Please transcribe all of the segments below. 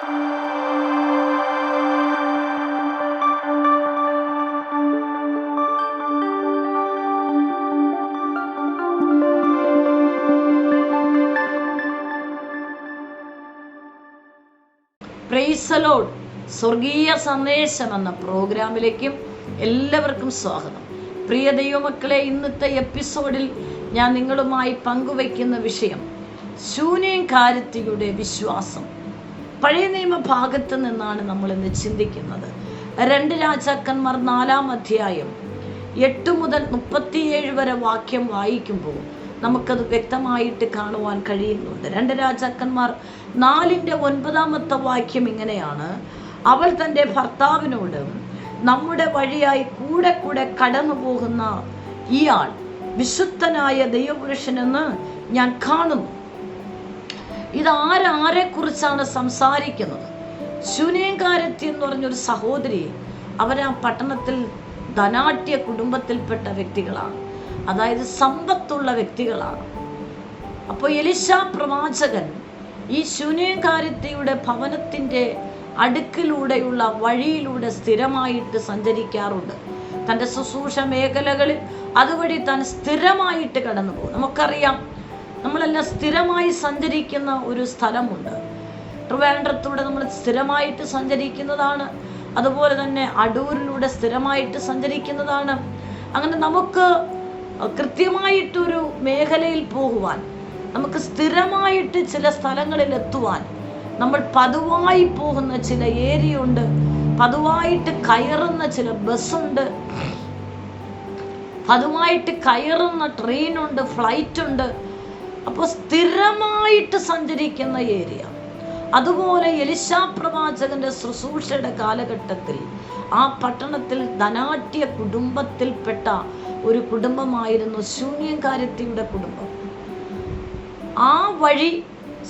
സ്വർഗീയ സന്ദേശം എന്ന പ്രോഗ്രാമിലേക്കും എല്ലാവർക്കും സ്വാഗതം. പ്രിയ ദൈവമക്കളെ ഇന്നത്തെ എപ്പിസോഡിൽ ഞാൻ നിങ്ങളുമായി പങ്കുവയ്ക്കുന്ന വിഷയം ശൂന്യകാരത്തിയുടെ വിശ്വാസം. പഴയ നിയമ ഭാഗത്ത് നിന്നാണ് നമ്മൾ ഇന്ന് ചിന്തിക്കുന്നത്. രണ്ട് രാജാക്കന്മാർ നാലാം അധ്യായം എട്ട് മുതൽ മുപ്പത്തിയേഴ് വരെ വാക്യം വായിക്കുമ്പോൾ നമുക്കത് വ്യക്തമായിട്ട് കാണുവാൻ കഴിയുന്നുണ്ട്. രണ്ട് രാജാക്കന്മാർ നാലിന്റെ ഒൻപതാമത്തെ വാക്യം ഇങ്ങനെയാണ്. അവൾ തന്റെ ഭർത്താവിനോട് നമ്മുടെ വഴിയായി കൂടെ കൂടെ കടന്നു പോകുന്ന ഇയാൾ വിശുദ്ധനായ ദൈവപുരുഷനെന്ന് ഞാൻ കാണുന്നു. ഇത് ആരാരെ കുറിച്ചാണ് സംസാരിക്കുന്നത്? ശൂനേകാരത്തി എന്ന് പറഞ്ഞൊരു സഹോദരി അവരാ പട്ടണത്തിൽ ധനാട്യ കുടുംബത്തിൽപ്പെട്ട വ്യക്തികളാണ്. അതായത് സമ്പത്തുള്ള വ്യക്തികളാണ്. അപ്പോൾ എലിശ പ്രവാചകൻ ഈ ശൂന്യകാര്യത്തിയുടെ ഭവനത്തിന്റെ അടുക്കിലൂടെയുള്ള വഴിയിലൂടെ സ്ഥിരമായിട്ട് സഞ്ചരിക്കാറുണ്ട്. തന്റെ ശുശ്രൂഷ മേഖലകളിൽ അതുവഴി താൻ സ്ഥിരമായിട്ട് കടന്നു പോകും നമുക്കറിയാം നമ്മളെല്ലാം സ്ഥിരമായി സഞ്ചരിക്കുന്ന ഒരു സ്ഥലമുണ്ട്. ട്രിവാൻഡ്രത്തൂടെ നമ്മൾ സ്ഥിരമായിട്ട് സഞ്ചരിക്കുന്നതാണ്. അതുപോലെ തന്നെ അടൂരിലൂടെ സ്ഥിരമായിട്ട് സഞ്ചരിക്കുന്നതാണ്. അങ്ങനെ നമുക്ക് കൃത്യമായിട്ടൊരു മേഖലയിൽ പോകുവാൻ നമുക്ക് സ്ഥിരമായിട്ട് ചില സ്ഥലങ്ങളിൽ എത്തുവാൻ നമ്മൾ പതിവായി പോകുന്ന ചില ഏരിയ ഉണ്ട് പതിവായിട്ട് കയറുന്ന ചില ബസ്സുണ്ട്. പതിവായിട്ട് കയറുന്ന ട്രെയിനുണ്ട് ഫ്ലൈറ്റ് ഉണ്ട് അപ്പോൾ സ്ഥിരമായിട്ട് സഞ്ചരിക്കുന്ന ഏരിയ. അതുപോലെ എലിശാ പ്രവാചകന്റെ ശുശ്രൂഷയുടെ കാലഘട്ടത്തിൽ ആ പട്ടണത്തിൽ ധനാട്യ കുടുംബത്തിൽപ്പെട്ട ഒരു കുടുംബമായിരുന്നു ശൂന്യകാര്യത്തിയുടെ കുടുംബം. ആ വഴി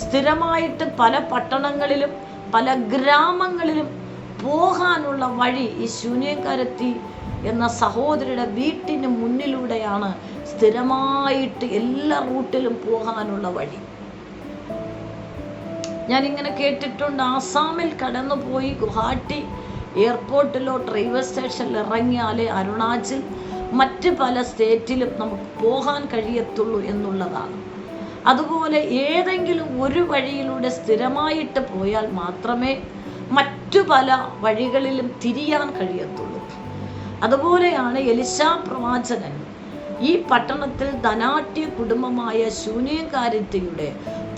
സ്ഥിരമായിട്ട് പല പട്ടണങ്ങളിലും പല ഗ്രാമങ്ങളിലും പോകാനുള്ള വഴി ഈ ശൂന്യകാരത്തി എന്ന സഹോദരിയുടെ വീട്ടിന് മുന്നിലൂടെയാണ് സ്ഥിരമായിട്ട് എല്ലാ റൂട്ടിലും പോകാനുള്ള വഴി. ഞാൻ ഇങ്ങനെ കേട്ടിട്ടുണ്ട് ആസാമിൽ കടന്നുപോയി ഗുവാഹട്ടി എയർപോർട്ടിലോ റെയിൽവേ സ്റ്റേഷനിൽ ഇറങ്ങിയാലേ അരുണാചൽ മറ്റ് പല സ്റ്റേറ്റിലും നമുക്ക് പോകാൻ കഴിയത്തുള്ളൂ എന്നുള്ളതാണ്. അതുപോലെ ഏതെങ്കിലും ഒരു വഴിയിലൂടെ സ്ഥിരമായിട്ട് പോയാൽ മാത്രമേ മറ്റു പല വഴികളിലും തിരിയാൻ കഴിയത്തുള്ളൂ. അതുപോലെയാണ് എലിശാ പ്രവാചകൻ ഈ പട്ടണത്തിൽ ധനാട്യ കുടുംബമായ ശൂന്യകാരിത്തിയുടെ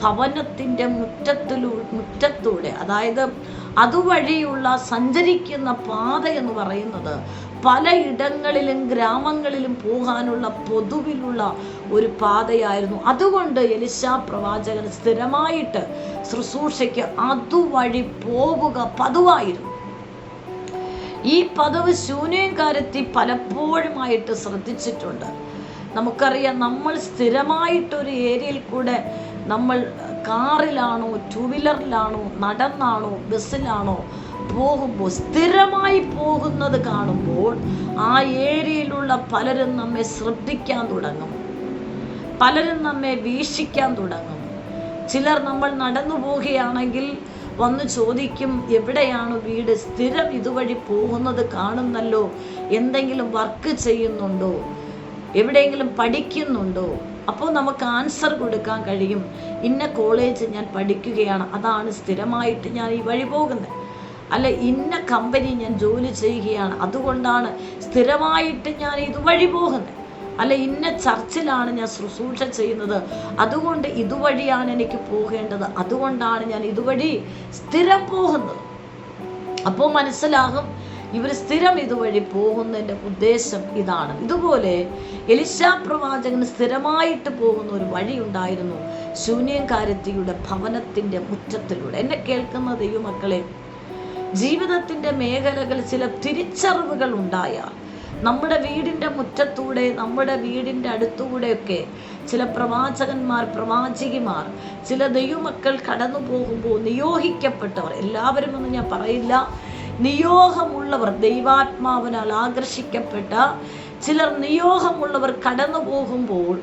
ഭവനത്തിന്റെ മുറ്റത്തിലൂ മുറ്റത്തൂടെ അതായത് അതുവഴിയുള്ള സഞ്ചരിക്കുന്ന പാത എന്ന് പറയുന്നത് പലയിടങ്ങളിലും ഗ്രാമങ്ങളിലും പോകാനുള്ള പൊതുവിലുള്ള ഒരു പാതയായിരുന്നു. അതുകൊണ്ട് എലിശാ പ്രവാചകൻ സ്ഥിരമായിട്ട് ശുശ്രൂഷയ്ക്ക് അതുവഴി പോവുക പതിവായിരുന്നു. ഈ പദവ് ശൂന്യകാരത്തി പലപ്പോഴുമായിട്ട് ശ്രദ്ധിച്ചിട്ടുണ്ട്. നമുക്കറിയാം നമ്മൾ സ്ഥിരമായിട്ടൊരു ഏരിയയിൽ കൂടെ നമ്മൾ കാറിലാണോ ടൂ വീലറിലാണോ നടന്നാണോ ബസ്സിലാണോ പോകുമ്പോൾ സ്ഥിരമായി പോകുന്നത് കാണുമ്പോൾ ആ ഏരിയയിലുള്ള പലരും നമ്മെ ശ്രദ്ധിക്കാൻ തുടങ്ങും. പലരും നമ്മെ വീക്ഷിക്കാൻ തുടങ്ങും. ചിലർ നമ്മൾ നടന്നു പോവുകയാണെങ്കിൽ വന്ന് ചോദിക്കും എവിടെയാണ് വീട്? സ്ഥിരം ഇതുവഴി പോകുന്നത് കാണുന്നല്ലോ? എന്തെങ്കിലും വർക്ക് ചെയ്യുന്നുണ്ടോ? എവിടെയെങ്കിലും പഠിക്കുന്നുണ്ടോ? അപ്പോൾ നമുക്ക് ആൻസർ കൊടുക്കാൻ കഴിയും. ഇന്ന കോളേജ് ഞാൻ പഠിക്കുകയാണ്. അതാണ് സ്ഥിരമായിട്ട് ഞാൻ ഈ വഴി പോകുന്നത്. അല്ല ഇന്ന കമ്പനി ഞാൻ ജോലി ചെയ്യുകയാണ്. അതുകൊണ്ടാണ് സ്ഥിരമായിട്ട് ഞാൻ ഇത് വഴി പോകുന്നത്. അല്ല ഇന്ന ചർച്ചിലാണ് ഞാൻ ശുശ്രൂഷ ചെയ്യുന്നത്. അതുകൊണ്ട് ഇതുവഴിയാണ് എനിക്ക് പോകേണ്ടത്. അതുകൊണ്ടാണ് ഞാൻ ഇതുവഴി സ്ഥിരം പോകുന്നത്. അപ്പോൾ മനസ്സിലാകും ഇവർ സ്ഥിരം ഇതുവഴി പോകുന്നതിന്റെ ഉദ്ദേശം ഇതാണ്. ഇതുപോലെ എലിശാ പ്രവാചകന് സ്ഥിരമായിട്ട് പോകുന്ന ഒരു വഴി ഉണ്ടായിരുന്നു ശൂന്യകാരത്തിയുടെ ഭവനത്തിന്റെ മുറ്റത്തിലൂടെ. എന്നെ കേൾക്കുന്ന ദൈവമക്കളെ ജീവിതത്തിന്റെ മേഖലകൾ ചില തിരിച്ചറിവുകൾ ഉണ്ടായാൽ നമ്മുടെ വീടിന്റെ മുറ്റത്തൂടെ നമ്മുടെ വീടിന്റെ അടുത്തുകൂടെയൊക്കെ ചില പ്രവാചകന്മാർ പ്രവാചകിമാർ ചില ദൈവമക്കൾ കടന്നു പോകുമ്പോൾ നിയോഗിക്കപ്പെട്ടവർ എല്ലാവരും എന്ന് ഞാൻ പറയില്ല. നിയോഗമുള്ളവർ ദൈവാത്മാവിനാൽ ആകർഷിക്കപ്പെട്ട ചിലർ നിയോഗമുള്ളവർ കടന്നു പോകുമ്പോൾ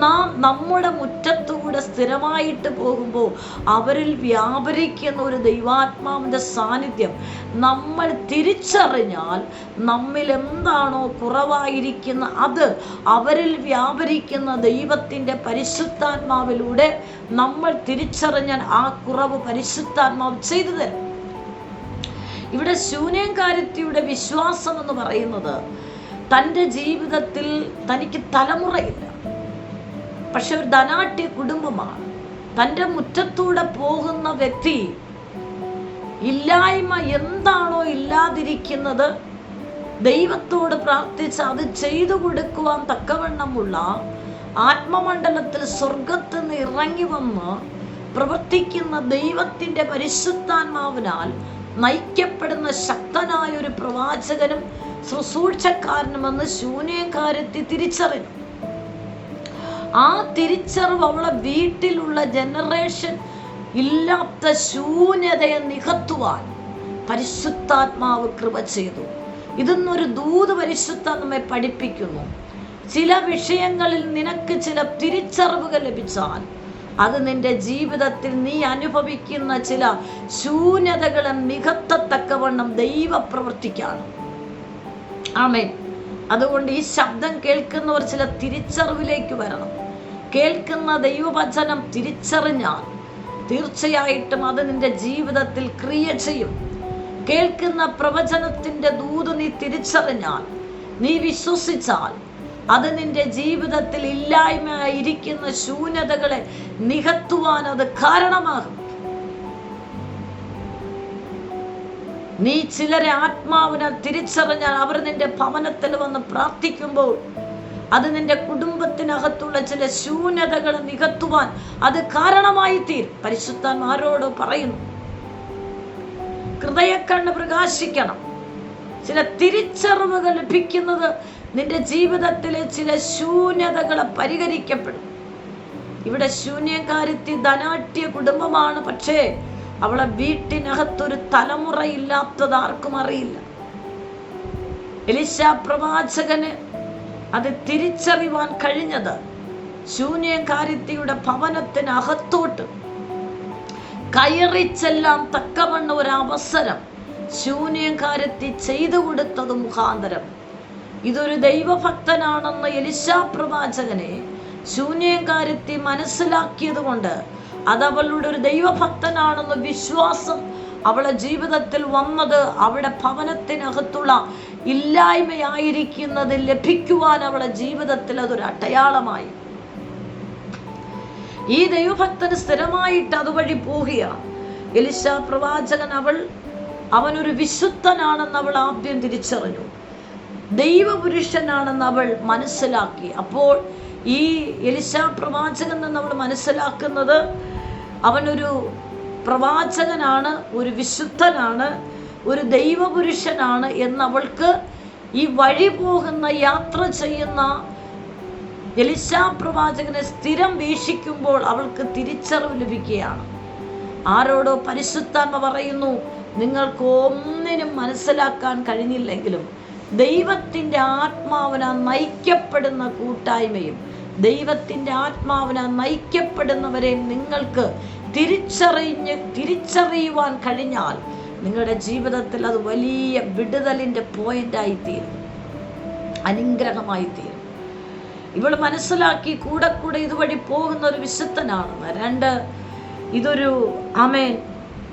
നാം നമ്മുടെ മുറ്റത്തൂടെ സ്ഥിരമായിട്ട് പോകുമ്പോൾ അവരിൽ വ്യാപരിക്കുന്ന ഒരു ദൈവാത്മാവിന്റെ സാന്നിധ്യം നമ്മൾ തിരിച്ചറിഞ്ഞാൽ നമ്മിൽ എന്താണോ കുറവായിരിക്കുന്ന അത് അവരിൽ വ്യാപരിക്കുന്ന ദൈവത്തിന്റെ പരിശുദ്ധാത്മാവിലൂടെ നമ്മൾ തിരിച്ചറിഞ്ഞാൽ ആ കുറവ് പരിശുദ്ധാത്മാവ് ചെയ്തു തരും ഇവിടെ ശൂന്യംകാരത്തിയുടെ വിശ്വാസം എന്ന് പറയുന്നത് തന്റെ ജീവിതത്തിൽ തനിക്ക് തലമുറയില്ല. പക്ഷെ ഒരു ധനാട്യ കുടുംബമാണ്. തന്റെ മുറ്റത്തൂടെ പോകുന്ന വ്യക്തി ഇല്ലായ്മ എന്താണോ ഇല്ലാതിരിക്കുന്നത് ദൈവത്തോട് പ്രാർത്ഥിച്ച് അത് ചെയ്തു കൊടുക്കുവാൻ തക്കവണ്ണമുള്ള ആത്മമണ്ഡലത്തിൽ സ്വർഗത്ത് നിന്ന് ഇറങ്ങി വന്ന് പ്രവർത്തിക്കുന്ന ദൈവത്തിന്റെ പരിശുദ്ധാത്മാവിനാൽ നയിക്കപ്പെടുന്ന ശക്തനായ ഒരു പ്രവാചകനും ശുശ്രൂഷക്കാരനുമെന്ന് ശൂന്യക്കാരത്തി തിരിച്ചറിഞ്ഞു. ആ തിരിച്ചറിവ് അവളെ വീട്ടിലുള്ള ജനറേഷൻ ഇല്ലാത്ത ശൂന്യതയെ നികത്തുവാൻ പരിശുദ്ധാത്മാവ് കൃപ ചെയ്തു. ഇതൊന്നൊരു ദൂത് പരിശുദ്ധ നമ്മെ പഠിപ്പിക്കുന്നു. ചില വിഷയങ്ങളിൽ നിനക്ക് ചില തിരിച്ചറിവുകൾ ലഭിച്ചാൽ അത് നിന്റെ ജീവിതത്തിൽ നീ അനുഭവിക്കുന്ന ചില ശൂന്യതകളെ നികത്തത്തക്കവണ്ണം ദൈവ പ്രവർത്തിക്കാണ്. ആമേൻ. അതുകൊണ്ട് ഈ ശബ്ദം കേൾക്കുന്നവർ ചില തിരിച്ചറിവിലേക്ക് വരണം. കേൾക്കുന്ന ദൈവവചനം തിരിച്ചറിഞ്ഞാൽ തീർച്ചയായിട്ടും അത് നിന്റെ ജീവിതത്തിൽ ക്രിയ ചെയ്യും. കേൾക്കുന്ന പ്രവചനത്തിന്റെ ദൂത് നീ തിരിച്ചറിഞ്ഞാൽ നീ വിശ്വസിച്ചാൽ അത് നിന്റെ ജീവിതത്തിൽ ഇല്ലായ്മയായിരിക്കുന്ന ശൂന്യതകളെ നികത്തുവാൻ അത് കാരണമാകും. നീ ചിലരെ ആത്മാവിനെ തിരിച്ചറിഞ്ഞാൽ അവർ നിന്റെ ഭവനത്തിൽ വന്ന് പ്രാർത്ഥിക്കുമ്പോൾ അത് നിന്റെ കുടുംബത്തിനകത്തുള്ള ചില ശൂന്യതകൾ നികത്തുവാൻ അത് കാരണമായി തീരും. പരിശുദ്ധാൻ ആരോട് പറയുന്നു ഹൃദയക്കണ്ണ് പ്രകാശിക്കണം. ചില തിരിച്ചറിവുകൾ ലഭിക്കുന്നത് നിന്റെ ജീവിതത്തിലെ ചില ശൂന്യതകളെ പരിഹരിക്കപ്പെടും. ഇവിടെ ശൂന്യകാര്യത്തിൽ ധനാട്യ കുടുംബമാണ്. പക്ഷേ അവളെ വീട്ടിനകത്തൊരു തലമുറയില്ലാത്തത് ആർക്കും അറിയില്ല. എലിശ പ്രവാചകന് അത് തിരിച്ചറിവാൻ കഴിഞ്ഞത് ശൂന്യകാരിത്തിയുടെ ഭവനത്തിനകത്തോട്ട്. കയറിച്ചെല്ലാം തക്കവണ്ണ ഒരു അവസരം ശൂന്യകാരത്തി ചെയ്തു കൊടുത്തത് മുഖാന്തരം. ഇതൊരു ദൈവഭക്തനാണെന്ന് എലിശാ പ്രവാചകനെ ശൂന്യകാര്യത്തെ മനസ്സിലാക്കിയത് കൊണ്ട് അത് അവളുടെ ഒരു ദൈവഭക്തനാണെന്ന വിശ്വാസം അവളെ ജീവിതത്തിൽ വന്നത് അവളുടെ ഭവനത്തിനകത്തുള്ള ഇല്ലായ്മയായിരിക്കുന്നത് ലഭിക്കുവാൻ അവളെ ജീവിതത്തിൽ അതൊരു അടയാളമായി. ഈ ദൈവഭക്തന് സ്ഥിരമായിട്ട് അതുവഴി പോവുകയാണ് എലിശ പ്രവാചകൻ അവൾ അവനൊരു വിശുദ്ധനാണെന്ന് അവൾ ആദ്യം തിരിച്ചറിഞ്ഞു. ദൈവപുരുഷനാണെന്ന് അവൾ മനസ്സിലാക്കി. അപ്പോൾ ഈ എലിശ പ്രവാചകൻ എന്ന് അവൾ മനസ്സിലാക്കുന്നത് അവനൊരു പ്രവാചകനാണ് ഒരു വിശുദ്ധനാണ് ഒരു ദൈവപുരുഷനാണ് എന്നവൾക്ക് ഈ വഴി പോകുന്ന യാത്ര ചെയ്യുന്ന എലിശാ പ്രവാചകനെ സ്ഥിരം വീക്ഷിക്കുമ്പോൾ അവൾക്ക് തിരിച്ചറിവ് ലഭിക്കുകയാണ്. ആരോടോ പരിശുദ്ധാത്മ പറയുന്നു നിങ്ങൾക്ക് ഒന്നിനും മനസ്സിലാക്കാൻ കഴിഞ്ഞില്ലെങ്കിലും ദൈവത്തിന്റെ ആത്മാവിന നയിക്കപ്പെടുന്ന കൂട്ടായ്മയും ദൈവത്തിന്റെ ആത്മാവിന നയിക്കപ്പെടുന്നവരെ നിങ്ങൾക്ക് തിരിച്ചറിഞ്ഞ് തിരിച്ചറിയുവാൻ കഴിഞ്ഞാൽ നിങ്ങളുടെ ജീവിതത്തിൽ അത് വലിയ വിടുതലിന്റെ പോയിന്റായി തീരും അനുഗ്രഹമായി തീരും ഇവൾ മനസ്സിലാക്കി കൂടെ കൂടെ ഇതുവഴി പോകുന്ന ഒരു വിശുദ്ധനാണെന്ന്. രണ്ട് ഇതൊരു അമേൻ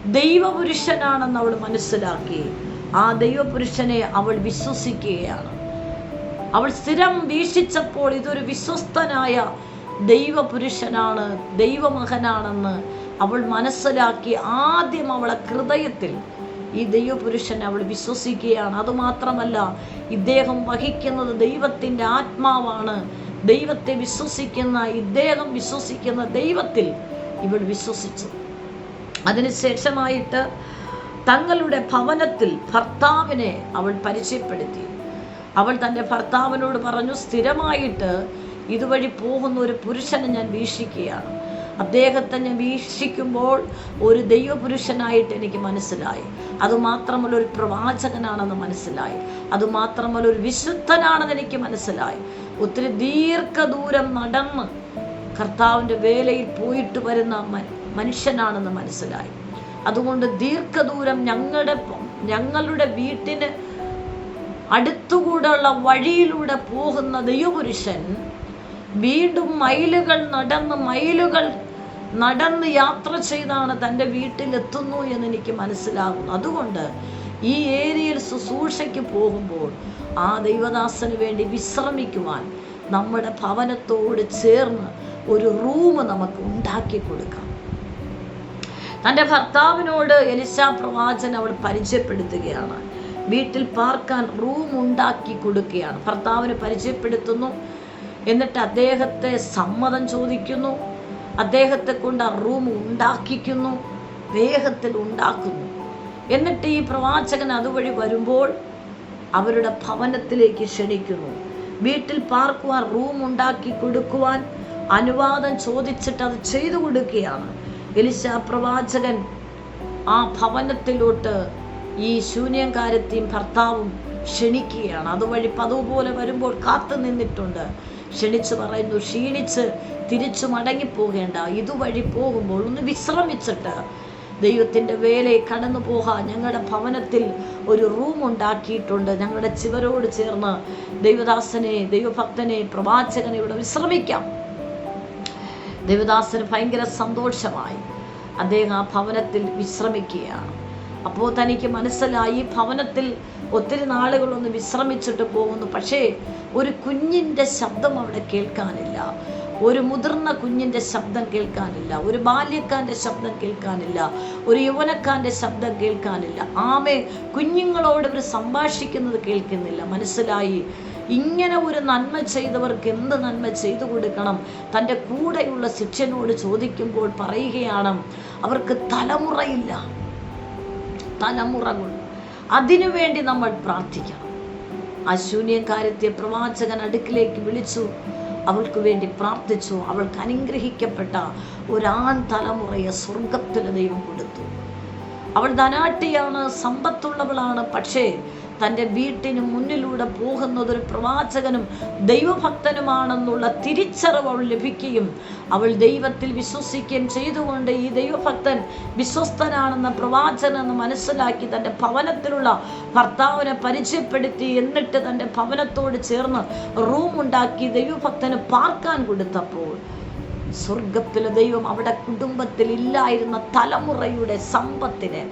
ദൈവപുരുഷനാണെന്ന് അവൾ മനസ്സിലാക്കി. ആ ദൈവപുരുഷനെ അവൾ വിശ്വസിക്കുകയാണ്. അവൾ സ്ഥിരം വീക്ഷിച്ചപ്പോൾ ഇതൊരു വിശ്വസ്തനായ ദൈവപുരുഷനാണ് ദൈവമകനാണെന്ന് അവൾ മനസ്സിലാക്കി ആദ്യം അവളെ ഹൃദയത്തിൽ ഈ ദൈവപുരുഷനെ അവൾ വിശ്വസിക്കുകയാണ്. അതുമാത്രമല്ല ഇദ്ദേഹം വഹിക്കുന്നത് ദൈവത്തിന്റെ ആത്മാവാണ്. ദൈവത്തെ വിശ്വസിക്കുന്ന ഇദ്ദേഹം വിശ്വസിക്കുന്ന ദൈവത്തിൽ ഇവൾ വിശ്വസിച്ചു. അതിനുശേഷമായിട്ട് തങ്ങളുടെ ഭവനത്തിൽ ഭർത്താവിനെ അവൾ പരിചയപ്പെടുത്തി. അവൾ തന്റെ ഭർത്താവിനോട് പറഞ്ഞു സ്ഥിരമായിട്ട് ഇതുവഴി പോകുന്ന ഒരു പുരുഷനെ ഞാൻ വീക്ഷിക്കുകയാണ്. അദ്ദേഹത്തെ ഞാൻ വീക്ഷിക്കുമ്പോൾ ഒരു ദൈവപുരുഷനായിട്ട് എനിക്ക് മനസ്സിലായി. അതുമാത്രമല്ല ഒരു പ്രവാചകനാണെന്ന് മനസ്സിലായി. അതുമാത്രമല്ല ഒരു വിശുദ്ധനാണെന്ന് എനിക്ക് മനസ്സിലായി. ഒത്തിരി ദീർഘദൂരം നടന്ന് കർത്താവിന്റെ വേലയിൽ പോയിട്ട് വരുന്ന മനുഷ്യനാണെന്ന് മനസ്സിലായി. അതുകൊണ്ട് ദീർഘദൂരം ഞങ്ങളുടെ ഞങ്ങളുടെ വീട്ടിന് അടുത്തുകൂടെയുള്ള വഴിയിലൂടെ പോകുന്ന ദൈവപുരുഷൻ വീണ്ടും മൈലുകൾ നടന്ന് മൈലുകൾ നടന്ന് യാത്ര ചെയ്താണ് തന്റെ വീട്ടിലെത്തുന്നു എന്ന് എനിക്ക് മനസ്സിലാകുന്നു. അതുകൊണ്ട് ഈ ഏരിയയിൽ ശുശ്രൂഷയ്ക്ക് പോകുമ്പോൾ ആ ദൈവദാസന് വേണ്ടി വിശ്രമിക്കുവാൻ നമ്മുടെ ഭവനത്തോട് ചേർന്ന് ഒരു റൂം നമുക്ക് ഉണ്ടാക്കി കൊടുക്കാം. തന്റെ ഭർത്താവിനോട് എലിസ പ്രവാചൻ അവൾ പരിചയപ്പെടുത്തുകയാണ്. വീട്ടിൽ പാർക്കാൻ റൂം ഉണ്ടാക്കി കൊടുക്കുകയാണ്. ഭർത്താവിനെ പരിചയപ്പെടുത്തുന്നു. എന്നിട്ട് അദ്ദേഹത്തെ സമ്മതം ചോദിക്കുന്നു. അദ്ദേഹത്തെ കൊണ്ട് ആ റൂം ഉണ്ടാക്കിക്കുന്നു. വേഗത്തിൽ ഉണ്ടാക്കുന്നു. എന്നിട്ട് ഈ പ്രവാചകൻ അതുവഴി വരുമ്പോൾ അവരുടെ ഭവനത്തിലേക്ക് ക്ഷണിക്കുന്നു. വീട്ടിൽ പാർക്കുവാൻ റൂം ഉണ്ടാക്കി കൊടുക്കുവാൻ അനുവാദം ചോദിച്ചിട്ട് അത് ചെയ്തു കൊടുക്കുകയാണ്. എലിശ പ്രവാചകൻ ആ ഭവനത്തിലോട്ട് ഈ ശൂന്യംകാരത്തെയും ഭർത്താവും ക്ഷണിക്കുകയാണ്. അതുവഴി പതുപോലെ വരുമ്പോൾ കാത്തു നിന്നിട്ടുണ്ട്. ക്ഷണിച്ച് പറയുന്നു ക്ഷീണിച്ച് തിരിച്ചു മടങ്ങിപ്പോകേണ്ട. ഇതുവഴി പോകുമ്പോൾ ഒന്ന് വിശ്രമിച്ചിട്ട് ദൈവത്തിന്റെ വേലയെ കടന്നു പോകാൻ ഞങ്ങളുടെ ഭവനത്തിൽ ഒരു റൂം ഉണ്ടാക്കിയിട്ടുണ്ട്. ഞങ്ങളുടെ ചിവരോട് ചേർന്ന് ദൈവദാസനെ ദൈവഭക്തനെ പ്രവാചകനെ ഇവിടെ വിശ്രമിക്കാം. ദേവദാസന് ഭയങ്കര സന്തോഷമായി. അദ്ദേഹം ആ ഭവനത്തിൽ വിശ്രമിക്കുകയാണ്. അപ്പോൾ തനിക്ക് മനസ്സിലായി ഈ ഭവനത്തിൽ ഒത്തിരി നാളുകളൊന്ന് വിശ്രമിച്ചിട്ട് പോകുന്നു. പക്ഷേ ഒരു കുഞ്ഞിന്റെ ശബ്ദം അവിടെ കേൾക്കാനില്ല. ഒരു മുതിർന്ന കുഞ്ഞിന്റെ ശബ്ദം കേൾക്കാനില്ല. ഒരു ബാല്യക്കാരന്റെ ശബ്ദം കേൾക്കാനില്ല. ഒരു യൗവനക്കാരന്റെ ശബ്ദം കേൾക്കാനില്ല. ആമേ കുഞ്ഞുങ്ങളോട് ഇവർ സംഭാഷിക്കുന്നത് കേൾക്കുന്നില്ല. മനസ്സിലായി? ഇങ്ങനെ ഒരു നന്മ ചെയ്തവർക്ക് എന്ത് നന്മ ചെയ്തു കൊടുക്കണം? തന്റെ കൂടെയുള്ള ശിക്ഷനോട് ചോദിക്കുമ്പോൾ പറയുകയാണ് അവർക്ക് തലമുറയില്ല. തലമുറകൾ. അതിനുവേണ്ടി നമ്മൾ പ്രാർത്ഥിക്കണം. ആ ശൂന്യകാര്യത്തെ പ്രവാചകൻ അടുക്കിലേക്ക് വിളിച്ചു. അവൾക്ക് വേണ്ടി പ്രാർത്ഥിച്ചു. അവൾക്ക് അനുഗ്രഹിക്കപ്പെട്ട ഒരാൺ തലമുറയെ സ്വർഗത്തിന് ദൈവം കൊടുത്തു. അവൾ ധനാട്ടിയാണ് സമ്പത്തുള്ളവളാണ്. പക്ഷേ തന്റെ വീട്ടിന് മുന്നിലൂടെ പോകുന്നത് ഒരു പ്രവാചകനും ദൈവഭക്തനുമാണെന്നുള്ള തിരിച്ചറിവ് അവൾ ലഭിക്കുകയും അവൾ ദൈവത്തിൽ വിശ്വസിക്കുകയും ചെയ്തുകൊണ്ട് ഈ ദൈവഭക്തൻ വിശ്വസ്തനാണെന്ന പ്രവാചകനെന്ന് മനസ്സിലാക്കി തന്റെ ഭവനത്തിലുള്ള ഭർത്താവിനെ പരിചയപ്പെടുത്തി എന്നിട്ട് തന്റെ ഭവനത്തോട് ചേർന്ന് റൂം ഉണ്ടാക്കി ദൈവഭക്തന് പാർക്കാൻ കൊടുത്തപ്പോൾ സ്വർഗത്തിലെ ദൈവം അവിടെ കുടുംബത്തിൽ ഇല്ലായിരുന്ന തലമുറയുടെ സമ്പത്തിനെ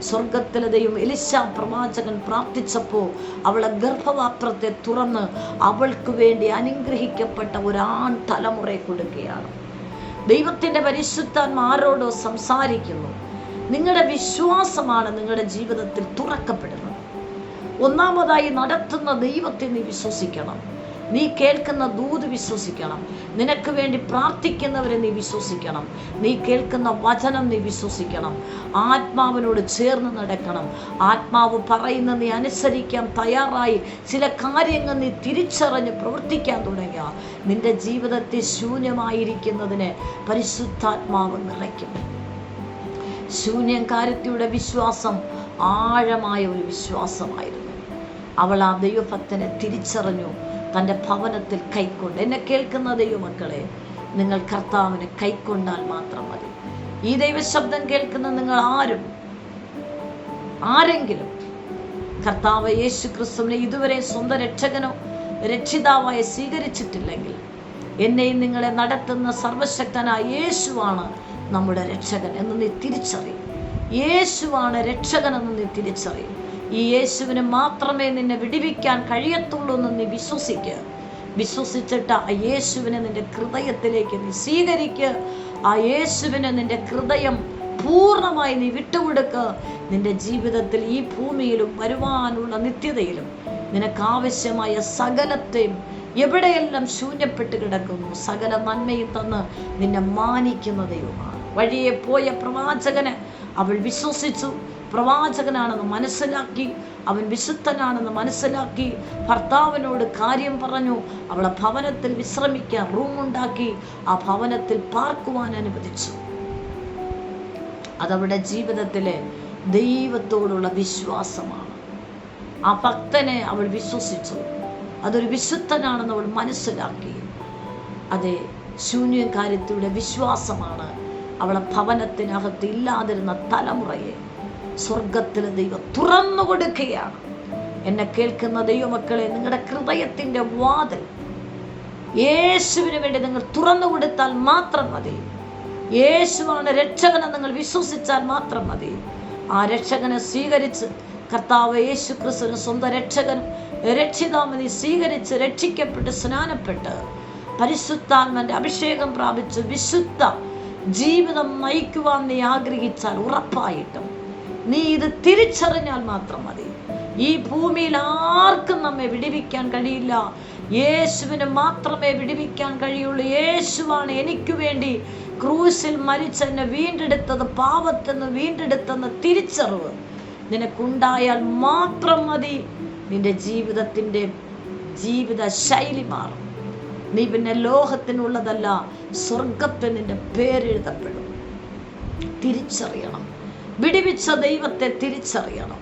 സ്വർഗത്തിലെ ദൈവം എലിശ പ്രവാചകൻ പ്രാർത്ഥിച്ചപ്പോൾ അവളെ ഗർഭപാത്രത്തെ തുറന്ന് അവൾക്ക് വേണ്ടി അനുഗ്രഹിക്കപ്പെട്ട ഒരാൺ തലമുറയെ കൊടുക്കുകയാണ്. ദൈവത്തിന്റെ പരിശുദ്ധാത്മാരോടോ സംസാരിക്കുന്നു. നിങ്ങളുടെ വിശ്വാസമാണ് നിങ്ങളുടെ ജീവിതത്തിൽ തുറക്കപ്പെടുന്നത്. ഒന്നാമതായി നടത്തുന്ന ദൈവത്തെ നീ വിശ്വസിക്കണം. നീ കേൾക്കുന്ന ദൂത് വിശ്വസിക്കണം. നിനക്ക് വേണ്ടി പ്രാർത്ഥിക്കുന്നവരെ നീ വിശ്വസിക്കണം. നീ കേൾക്കുന്ന വചനം നീ വിശ്വസിക്കണം. ആത്മാവിനോട് ചേർന്ന് നടക്കണം. ആത്മാവ് പറയുന്ന നീ അനുസരിക്കാൻ തയ്യാറായി ചില കാര്യങ്ങൾ നീ തിരിച്ചറിഞ്ഞ് പ്രവർത്തിക്കാൻ തുടങ്ങുക നിന്റെ ജീവിതത്തെ ശൂന്യമായിരിക്കുന്നതിന് പരിശുദ്ധാത്മാവ് നിറയ്ക്കും. ശൂന്യം കാര്യത്തിയുടെ വിശ്വാസം ആഴമായ ഒരു വിശ്വാസമായിരുന്നു. അവൾ ആ ദൈവഭക്തനെ തിരിച്ചറിഞ്ഞു. തന്റെ ഭവനത്തിൽ കൈക്കൊണ്ട്. എന്നെ കേൾക്കുന്ന ദൈവമക്കളെ നിങ്ങൾ കർത്താവിനെ കൈക്കൊണ്ടാൽ മാത്രം മതി. ഈ ദൈവശബ്ദം കേൾക്കുന്ന നിങ്ങൾ ആരും ആരെങ്കിലും കർത്താവ് യേശു ക്രിസ്തുവിനെ ഇതുവരെ സ്വന്തം രക്ഷകനോ രക്ഷിതാവായി സ്വീകരിച്ചിട്ടില്ലെങ്കിൽ എന്നെയും നിങ്ങളെ നടത്തുന്ന സർവശക്തനായ യേശുവാണ് നമ്മുടെ രക്ഷകൻ എന്ന് നീ തിരിച്ചറിയും. യേശുവാണ് രക്ഷകൻ എന്ന് നീ തിരിച്ചറിയും. ഈ യേശുവിന് മാത്രമേ നിന്നെ വിടിവിക്കാൻ കഴിയത്തുള്ളൂ എന്ന് നീ വിശ്വസിക്കുക വിശ്വസിച്ചിട്ട് ആ യേശുവിനെ നിന്റെ ഹൃദയത്തിലേക്ക് നീ സ്വീകരിക്കുക ആ യേശുവിനെ നിന്റെ ഹൃദയം പൂർണമായി നീ വിട്ടുകൊടുക്കുക നിന്റെ ജീവിതത്തിൽ ഈ ഭൂമിയിലും വരുവാനുള്ള നിത്യതയിലും നിനക്കാവശ്യമായ സകലത്തെയും എവിടെയെല്ലാം ശൂന്യപ്പെട്ട് കിടക്കുന്നു സകല നന്മയും തന്ന് നിന്നെ മാനിക്കുന്ന ദൈവമാണ്. വഴിയെ പോയ പ്രവാചകന് അവൾ വിശ്വസിച്ചു. പ്രവാചകനാണെന്ന് മനസ്സിലാക്കി അവൻ വിശുദ്ധനാണെന്ന് മനസ്സിലാക്കി ഭർത്താവിനോട് കാര്യം പറഞ്ഞു അവളെ ഭവനത്തിൽ വിശ്രമിക്കാൻ റൂമുണ്ടാക്കി ആ ഭവനത്തിൽ പാർക്കുവാൻ അനുവദിച്ചു. അതവിടെ ജീവിതത്തിലെ ദൈവത്തോടുള്ള വിശ്വാസമാണ്. ആ ഭക്തനെ അവൾ വിശ്വസിച്ചു. അതൊരു വിശുദ്ധനാണെന്ന് അവൾ മനസ്സിലാക്കി. അതെ ശൂന്യകാര്യത്തിലൂടെ വിശ്വാസമാണ് അവളെ ഭവനത്തിനകത്ത് ഇല്ലാതിരുന്ന തലമുറയെ സ്വർഗത്തിലെ ദൈവം തുറന്നു കൊടുക്കുകയാണ്. എന്നെ കേൾക്കുന്ന ദൈവമക്കളെ നിങ്ങളുടെ ഹൃദയത്തിന്റെ വാതിൽ യേശുവിന് വേണ്ടി നിങ്ങൾ തുറന്നു കൊടുത്താൽ മാത്രം മതി. യേശുവാണ് രക്ഷകനെ നിങ്ങൾ വിശ്വസിച്ചാൽ മാത്രം മതി. ആ രക്ഷകനെ സ്വീകരിച്ച് കർത്താവ് യേശു ക്രിസ്തുവിന് സ്വന്തം രക്ഷകൻ രക്ഷിതാമതി സ്വീകരിച്ച് രക്ഷിക്കപ്പെട്ട് സ്നാനപ്പെട്ട് പരിശുദ്ധാത്മന്റെ അഭിഷേകം പ്രാപിച്ച് വിശുദ്ധ ജീവിതം നയിക്കുവാൻ നീ ആഗ്രഹിച്ചാൽ ഉറപ്പായിട്ടും നീ ഇത് തിരിച്ചറിഞ്ഞാൽ മാത്രം മതി. ഈ ഭൂമിയിൽ ആർക്കും നമ്മെ വിടിവിക്കാൻ കഴിയില്ല. യേശുവിന് മാത്രമേ വിടിവിക്കാൻ കഴിയുള്ളൂ. യേശുവാണ് എനിക്ക് വേണ്ടി ക്രൂസിൽ മരിച്ചെന്നെ വീണ്ടെടുത്തത് പാപത്തെന്ന് വീണ്ടെടുത്തെന്ന് തിരിച്ചറിവ് നിനക്കുണ്ടായാൽ മാത്രം മതി. നിന്റെ ജീവിതത്തിന്റെ ജീവിത ശൈലി മാറും. നീ പിന്നെ ലോകത്തിനുള്ളതല്ല സ്വർഗത്തിൽ നിന്റെ പേരെഴുതപ്പെടും. തിരിച്ചറിയണം. വിടിവിച്ച ദൈവത്തെ തിരിച്ചറിയണം.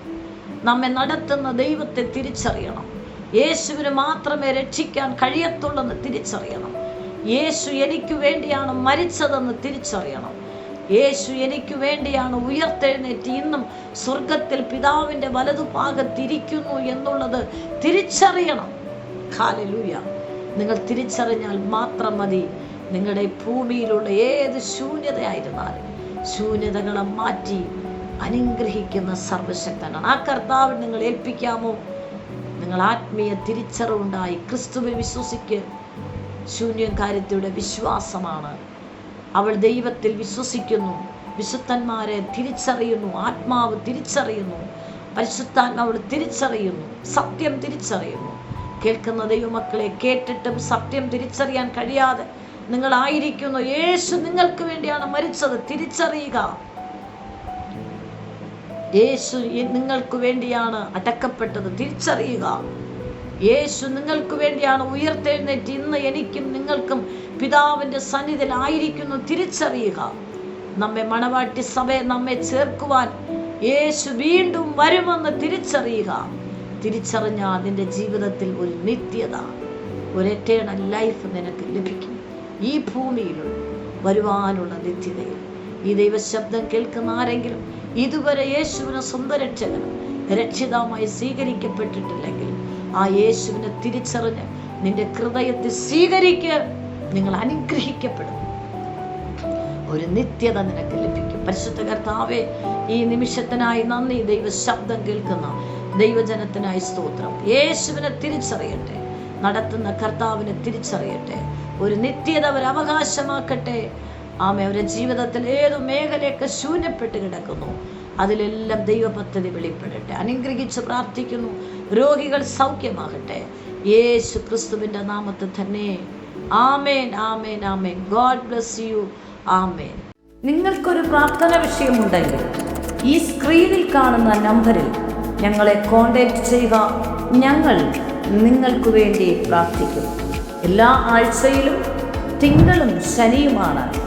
നമ്മെ നടത്തുന്ന ദൈവത്തെ തിരിച്ചറിയണം. യേശുവിന് മാത്രമേ രക്ഷിക്കാൻ കഴിയത്തുള്ളെന്ന് തിരിച്ചറിയണം. യേശു എനിക്ക് വേണ്ടിയാണ് മരിച്ചതെന്ന് തിരിച്ചറിയണം. യേശു എനിക്ക് വേണ്ടിയാണ് ഉയർത്തെഴുന്നേറ്റ് ഇന്നും സ്വർഗത്തിൽ പിതാവിന്റെ വലതുഭാഗത്തിരിക്കുന്നു എന്നുള്ളത് തിരിച്ചറിയണം. കാലലൂയ നിങ്ങൾ തിരിച്ചറിഞ്ഞാൽ മാത്രം മതി. നിങ്ങളുടെ ഭൂമിയിലുള്ള ഏത് ശൂന്യതയായിരുന്നാലും ശൂന്യതകളെ മാറ്റി അനുഗ്രഹിക്കുന്ന സർവശക്തനാണ്. ആ കർത്താവ് നിങ്ങൾ ഏൽപ്പിക്കാമോ? നിങ്ങൾ ആത്മീയ തിരിച്ചറിവുണ്ടായി ക്രിസ്തുവിൽ വിശ്വസിക്ക്. ശൂന്യം കാര്യത്തിയുടെ വിശ്വാസമാണ്. അവൾ ദൈവത്തിൽ വിശ്വസിക്കുന്നു. വിശുദ്ധന്മാരെ തിരിച്ചറിയുന്നു. ആത്മാവ് തിരിച്ചറിയുന്നു. പരിശുദ്ധാത്മാവ് തിരിച്ചറിയുന്നു. സത്യം തിരിച്ചറിയുന്നു. കേൾക്കുന്ന ദൈവമക്കളെ കേട്ടിട്ടും സത്യം തിരിച്ചറിയാൻ കഴിയാതെ നിങ്ങളായിരിക്കുന്നു. യേശു നിങ്ങൾക്ക് വേണ്ടിയാണ് മരിച്ചത്. തിരിച്ചറിയുക. യേശു നിങ്ങൾക്ക് വേണ്ടിയാണ് അടക്കപ്പെട്ടത്. തിരിച്ചറിയുക. യേശു നിങ്ങൾക്ക് വേണ്ടിയാണ് ഉയർത്തെഴുന്നേറ്റ്. ഇന്ന് എനിക്കും നിങ്ങൾക്കും പിതാവിന്റെ സന്നിധിയിലായിരിക്കുന്നു തിരിച്ചറിയുക. നമ്മെ മണവാട്ടി സഭയെ നമ്മെ ചേർക്കുവാൻ യേശു വീണ്ടും വരുമെന്ന് തിരിച്ചറിയുക. തിരിച്ചറിഞ്ഞ നിന്റെ ജീവിതത്തിൽ ഒരു നിത്യത ഒരു എറ്റേണൽ ലൈഫ് നിനക്ക് ലഭിക്കും. ഈ ഭൂമിയിൽ വരുവാനുള്ള നിത്യതയിൽ ഈ ദൈവശബ്ദം കേൾക്കുന്ന ആരെങ്കിലും ഇതുവരെ യേശുവിനെ സ്വന്തം രക്ഷകനും രക്ഷിതാമായി സ്വീകരിക്കപ്പെട്ടിട്ടില്ലെങ്കിൽ ആ യേശുവിനെ തിരിച്ചറിഞ്ഞ് നിന്റെ ഹൃദയത്തിൽ സ്വീകരിക്ക്. നിങ്ങൾ അനുഗ്രഹിക്കപ്പെടും. ഒരു നിത്യത നിനക്ക് ലഭിക്കും. പരിശുദ്ധ കർത്താവെ ഈ നിമിഷത്തിനായി നന്ദി. ദൈവ ശബ്ദം കേൾക്കുന്ന ദൈവജനത്തിനായി സ്തോത്രം. യേശുവിനെ തിരിച്ചറിയട്ടെ. നടത്തുന്ന കർത്താവിനെ തിരിച്ചറിയട്ടെ. ഒരു നിത്യത അവർ അവകാശമാക്കട്ടെ. ആമ അവരുടെ ജീവിതത്തിൽ ഏതു മേഖലയൊക്കെ ശൂന്യപ്പെട്ട് കിടക്കുന്നു. അതിലെല്ലാം ദൈവപദ്ധതി വെളിപ്പെടട്ടെ. അനുഗ്രഹിച്ച് പ്രാർത്ഥിക്കുന്നു. രോഗികൾ സൗഖ്യമാകട്ടെ. യേശു ക്രിസ്തുവിന്റെ നാമത്തിൽ തന്നെ. Amen amen amen. God bless you. Amen. നിങ്ങൾക്കൊരു പ്രാർത്ഥന വിഷയമുണ്ടെങ്കിൽ ഈ സ്ക്രീനിൽ കാണുന്ന നമ്പറിൽ ഞങ്ങളെ കോൺടാക്റ്റ് ചെയ്യുക. ഞങ്ങൾ നിങ്ങൾക്ക് വേണ്ടി പ്രാർത്ഥിക്കും. എല്ലാ ആഴ്ചയിലും തിങ്കളും ശനിയുമാണ്.